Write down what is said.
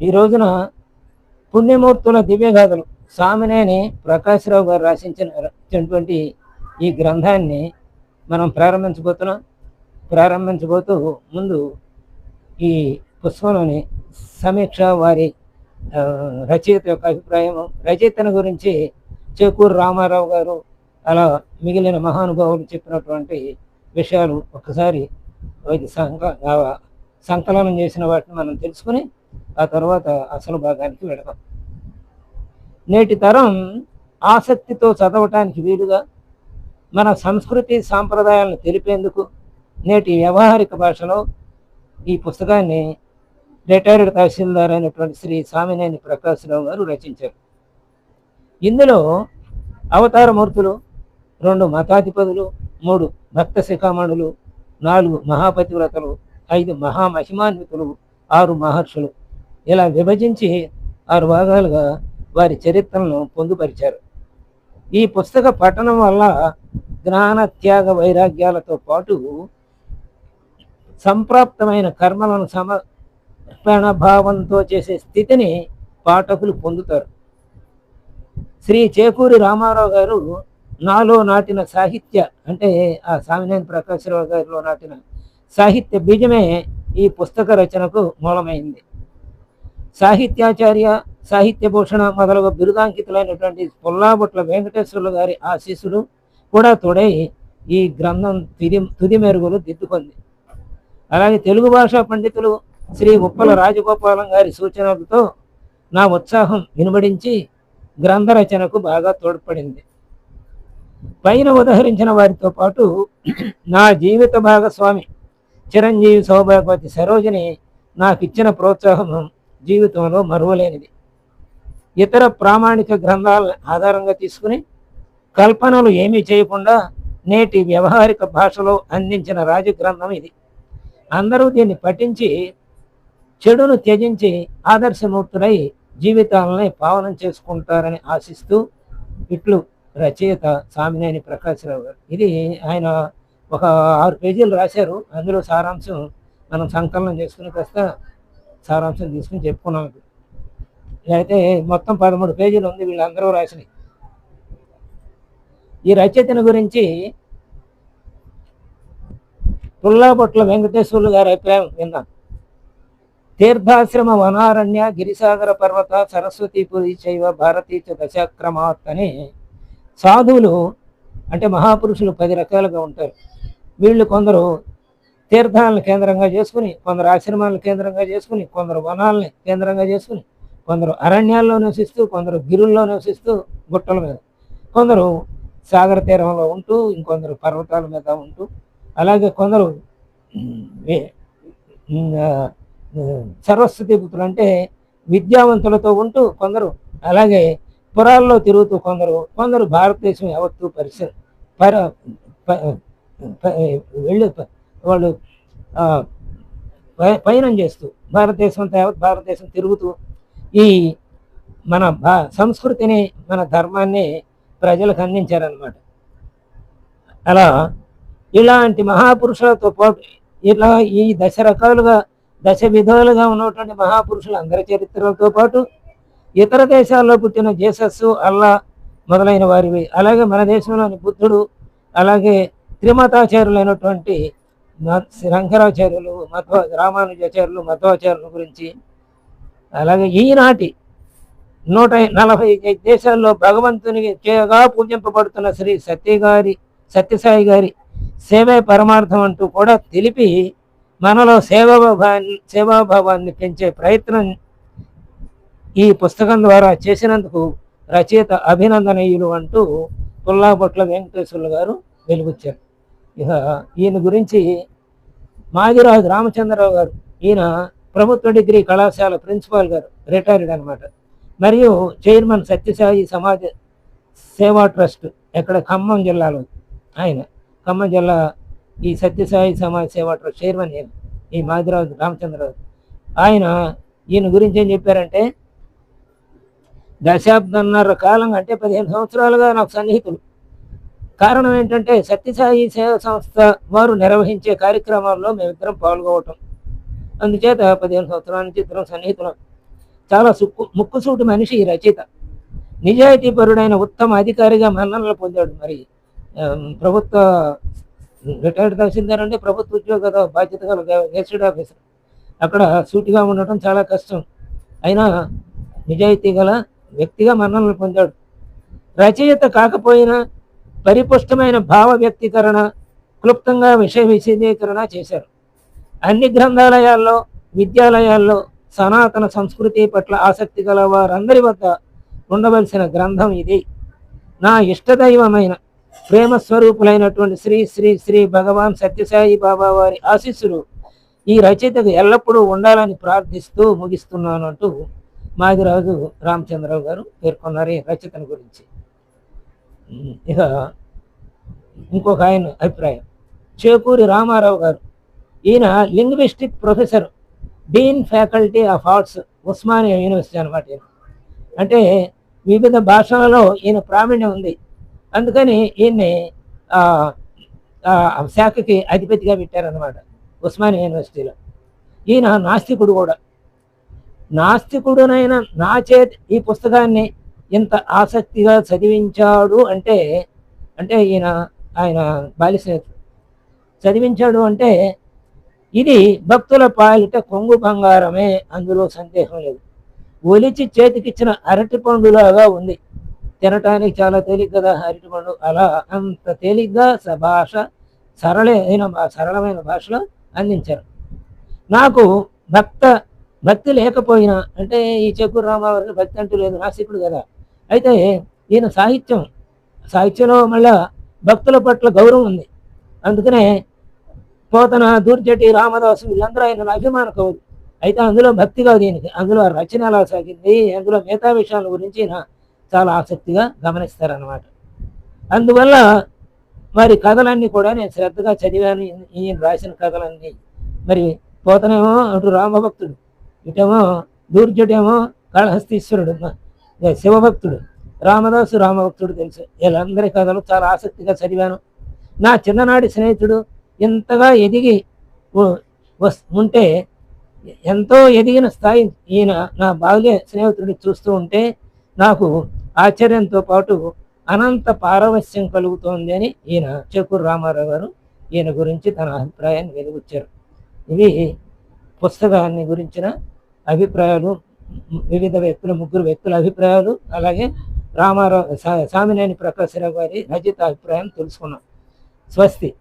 ఈ రోజున పుణ్యమూర్తుల దివ్యగాథలు స్వామినేని ప్రకాశ్రావు గారు రాసించినటువంటి ఈ గ్రంథాన్ని మనం ప్రారంభించబోతున్నాం. ప్రారంభించబోతూ ముందు ఈ పుస్తకంలోని సమీక్ష వారి రచయిత యొక్క అభిప్రాయం రచయితను గురించి చేకూరు రామారావు గారు అలా మిగిలిన మహానుభావులు చెప్పినటువంటి విషయాలు ఒకసారి వైద్య సంక సంకలనం చేసిన వాటిని మనం తెలుసుకుని ఆ తర్వాత అసలు భాగానికి వెళదాం నేటి తరం ఆసక్తితో చదవటానికి వీలుగా మన సంస్కృతి సాంప్రదాయాలను తెలిపేందుకు నేటి వ్యవహారిక భాషలో ఈ పుస్తకాన్ని రిటైర్డ్ తహసీల్దార్ అయినటువంటి శ్రీ స్వామినేని ప్రకాశ్రావు గారు రచించారు. ఇందులో అవతారమూర్తులు రెండు మతాధిపతులు మూడు భక్త శిఖామణులు నాలుగు మహాపతివ్రతలు ఐదు మహామహిమాన్వితులు ఆరు మహర్షులు ఇలా విభజించి ఆరు భాగాలుగా వారి చరిత్రలను పొందుపరిచారు. ఈ పుస్తక పఠనం వల్ల జ్ఞాన త్యాగ వైరాగ్యాలతో పాటు సంప్రాప్తమైన కర్మలను సమర్పణ భావంతో చేసే స్థితిని పాఠకులు పొందుతారు. శ్రీ చేకూరి రామారావు గారు నాలో నాటిన సాహిత్య అంటే ఆ సామినేని ప్రకాశ్రావు గారిలో నాటిన సాహిత్య బీజమే ఈ పుస్తక రచనకు మూలమైంది. సాహిత్యాచార్య సాహిత్య భూషణ మొదలగు బిరుదాంకితులైనటువంటి పుల్లాబుట్ల వెంకటేశ్వరులు గారి ఆశీస్సులు కూడా తోడై ఈ గ్రంథం తుది తుది మెరుగులు దిద్దుకుంది. అలాగే తెలుగు భాషా పండితులు శ్రీ ఉప్పల రాజగోపాలం గారి సూచనలతో నా ఉత్సాహం వినుబడించి గ్రంథ రచనకు బాగా తోడ్పడింది. పైన ఉదహరించిన వారితో పాటు నా జీవిత భాగస్వామి చిరంజీవి సౌభాగవతి సరోజిని నాకు ఇచ్చిన ప్రోత్సాహం జీవితంలో మరువలేనిది. ఇతర ప్రామాణిక గ్రంథాలను ఆధారంగా తీసుకుని కల్పనలు ఏమీ చేయకుండా నేటి వ్యవహారిక భాషలో అందించిన రాజగ్రంథం ఇది. అందరూ దీన్ని పఠించి చెడును త్యజించి ఆదర్శమూర్తులై జీవితాలని పావనం చేసుకుంటారని ఆశిస్తూ ఇట్లు రచయిత సామినేని ప్రకాశ్రావు గారు. ఇది ఆయన ఒక ఆరు పేజీలు రాశారు. అందులో సారాంశం మనం సంకలనం చేసుకుని కాస్త సారాంశం తీసుకుని చెప్పుకున్నాం ఇప్పుడు. అయితే మొత్తం పదమూడు పేజీలు ఉంది వీళ్ళందరూ రాసినవి. ఈ రచయితను గురించి పుల్లాపొట్ల వెంకటేశ్వర్లు గారి అభిప్రాయం విన్నాను. తీర్థాశ్రమ వనారణ్య గిరిసాగర పర్వత సరస్వతీపురి చైవ భారతీ భారతీయ దశాక్రమాత్ అని సాధువులు అంటే మహాపురుషులు పది రకాలుగా ఉంటారు. వీళ్ళు కొందరు తీర్థాలను కేంద్రంగా చేసుకుని కొందరు ఆశ్రమాలను కేంద్రంగా చేసుకుని కొందరు వనాలని కేంద్రంగా చేసుకుని కొందరు అరణ్యాల్లో నివసిస్తూ కొందరు గిరుల్లో నివసిస్తూ గుట్టల మీద కొందరు సాగర తీరంలో ఉంటూ ఇంకొందరు పర్వతాల మీద ఉంటూ అలాగే కొందరు సరస్వతి పుత్రులు అంటే విద్యావంతులతో ఉంటూ కొందరు అలాగే పురాల్లో తిరుగుతూ కొందరు కొందరు భారతదేశం యావత్తూ పరిసర పర వెళ్ళి వాళ్ళు ఆ, పయనం చేస్తూ భారతదేశం యావత్ భారతదేశం తిరుగుతూ ఈ మన భా సంస్కృతిని మన ధర్మాన్ని ప్రజలకు అందించారనమాట అలా ఇలాంటి మహాపురుషులతో పాటు ఇలా ఈ దశ రకాలుగా దశ విధాలుగా ఉన్నటువంటి మహాపురుషులు అందరి చరిత్రలతో పాటు ఇతర దేశాల్లో పుట్టిన జేసస్సు అల్లా మొదలైన వారివి అలాగే మన దేశంలోని బుద్ధుడు అలాగే త్రిమతాచార్యులైనటువంటి శంకరాచార్యులు మధ్వ రామానుజాచార్యులు మధ్వాచార్యుల గురించి. అలాగే ఈనాటి నూట నలభై ఐదు దేశాల్లో భగవంతునికి చేయగా పూజింపబడుతున్న శ్రీ సత్య గారి సత్యసాయి గారి సేవే పరమార్థం అంటూ కూడా తెలిపి మనలో సేవాభావాన్ని సేవాభావాన్ని పెంచే ప్రయత్నం ఈ పుస్తకం ద్వారా చేసినందుకు రచయిత అభినందనీయులు అంటూ పుల్లాపట్ల వెంకటేశ్వర్లు గారు వెలుగుచ్చారు. ఇక ఈయన గురించి మాదిరాజు రామచంద్రరావు గారు ఈయన ప్రభుత్వ డిగ్రీ కళాశాల ప్రిన్సిపాల్ గారు రిటైర్డ్ అన్నమాట. మరియు చైర్మన్ సత్యసాయి సమాజ సేవా ట్రస్ట్ ఎక్కడ ఖమ్మం జిల్లాలో ఆయన. ఖమ్మం జిల్లా ఈ సత్యసాయి సమాజ సేవా ట్రస్ట్ చైర్మన్ ఈయన ఈ మాదిరాజు రామచంద్రరావు. ఆయన ఈయన గురించి ఏం చెప్పారంటే దశాబ్దన్నర కాలం అంటే పదిహేను సంవత్సరాలుగా నాకు సన్నిహితులు. కారణం ఏంటంటే సత్యసాయి సేవా సంస్థ వారు నిర్వహించే కార్యక్రమాల్లో మేమిద్దరం పాల్గొవటం. అందుచేత పదిహేను సంవత్సరాల నుంచి ఇద్దరం సన్నిహితులం. చాలా సుక్కు ముక్కుసూటి మనిషి ఈ రచయిత. నిజాయితీపరుడైన ఉత్తమ అధికారిగా మన్ననలు పొందాడు మరి. ప్రభుత్వ రిటైర్డ్ తహసీల్దార్ అంటే ప్రభుత్వ ఉద్యోగ బాధ్యత గల గెస్టెడ్ ఆఫీసర్. అక్కడ సూటిగా ఉండటం చాలా కష్టం. అయినా నిజాయితీ గల వ్యక్తిగా మన్ననలు పొందాడు. రచయిత కాకపోయినా పరిపుష్టమైన భావ వ్యక్తీకరణ క్లుప్తంగా విషయ విశదీకరణ చేశారు. అన్ని గ్రంథాలయాల్లో విద్యాలయాల్లో సనాతన సంస్కృతి పట్ల ఆసక్తి గల వారందరి వద్ద ఉండవలసిన గ్రంథం ఇది. నా ఇష్టదైవమైన ప్రేమ స్వరూపులైనటువంటి శ్రీ శ్రీ శ్రీ భగవాన్ సత్యసాయి బాబా వారి ఆశీస్సులు ఈ రచయితకు ఎల్లప్పుడూ ఉండాలని ప్రార్థిస్తూ ముగిస్తున్నాను అంటూ మాదిరాజు రామచంద్రరావు గారు పేర్కొన్నారు ఈ రచయితను గురించి. ఇక ఇంకొక ఆయన అభిప్రాయం. చేకూరి రామారావు గారు. ఈయన linguistic professor dean faculty of arts Osmania university అనమాట ఈయన. అంటే వివిధ భాషలలో ఈయన ప్రావీణ్యం ఉంది. అందుకని ఈయన్ని శాఖకి అధిపతిగా పెట్టారనమాట ఉస్మానియా యూనివర్సిటీలో ఈయన నాస్తికుడు కూడా. నాస్తికుడునైన నా చేతి ఈ పుస్తకాన్ని ఇంత ఆసక్తిగా చదివించాడు అంటే అంటే ఈయన ఆయన బాల్య స్నేహితుడు. చదివించాడు అంటే ఇది భక్తుల పాలిట కొంగు బంగారమే అందులో సందేహం లేదు. ఒలిచి చేతికిచ్చిన అరటి పండులాగా ఉంది. తినటానికి చాలా తేలిక కదా అరటి పండు అలా అంత తేలిగ్గా స- భాష సరళమైన భా- సరళమైన భాషలో అందించారు. నాకు భక్త భక్తి లేకపోయినా అంటే ఈ చెక్కు రామావారికి భక్తి అంటూ లేదు నాసికుడు కదా. అయితే ఈయన సాహిత్యం సాహిత్యంలో మళ్ళా భక్తుల పట్ల గౌరవం ఉంది. అందుకనే పోతన దూర్జటి రామదాసు వీళ్ళందరూ ఆయన అభిమాన కవులు. అయితే అందులో భక్తి కాదు దీనికి అందులో రచన ఎలా సాగింది అందులో మిగతా విషయాల గురించి చాలా ఆసక్తిగా గమనిస్తారనమాట అందువల్ల మరి కథలన్నీ కూడా నేను శ్రద్ధగా చదివాను. ఈయన- రాసిన కథలన్నీ. మరి పోతనేమో అటు రామభక్తుడు ఇటేమో దూర్జుడేమో కాళహస్తీశ్వరుడు శివభక్తుడు. రామదాసు రామభక్తుడు తెలుసు. వీళ్ళందరి కథలు చాలా ఆసక్తిగా చదివాను. నా చిన్ననాటి స్నేహితుడు ఎంతగా ఎదిగి ఉంటే ఎంతో ఎదిగిన స్థాయి ఈయన నా బాల్య స్నేహితుడిని చూస్తూ ఉంటే నాకు ఆశ్చర్యంతో పాటు అనంత పారవస్యం కలుగుతోంది అని ఈయన చెక్కూరు రామారావు గారు ఈయన గురించి తన అభిప్రాయాన్ని వెలుగుచ్చారు ఇవి పుస్తకాన్ని గురించిన అభిప్రాయాలు వివిధ వ్యక్తుల ముగ్గురు వ్యక్తుల అభిప్రాయాలు అలాగే రామారావు సా- సామినేని ప్రకాశ్రావు గారి రచిత అభిప్రాయం తెలుసుకున్నాం. స్వస్తి.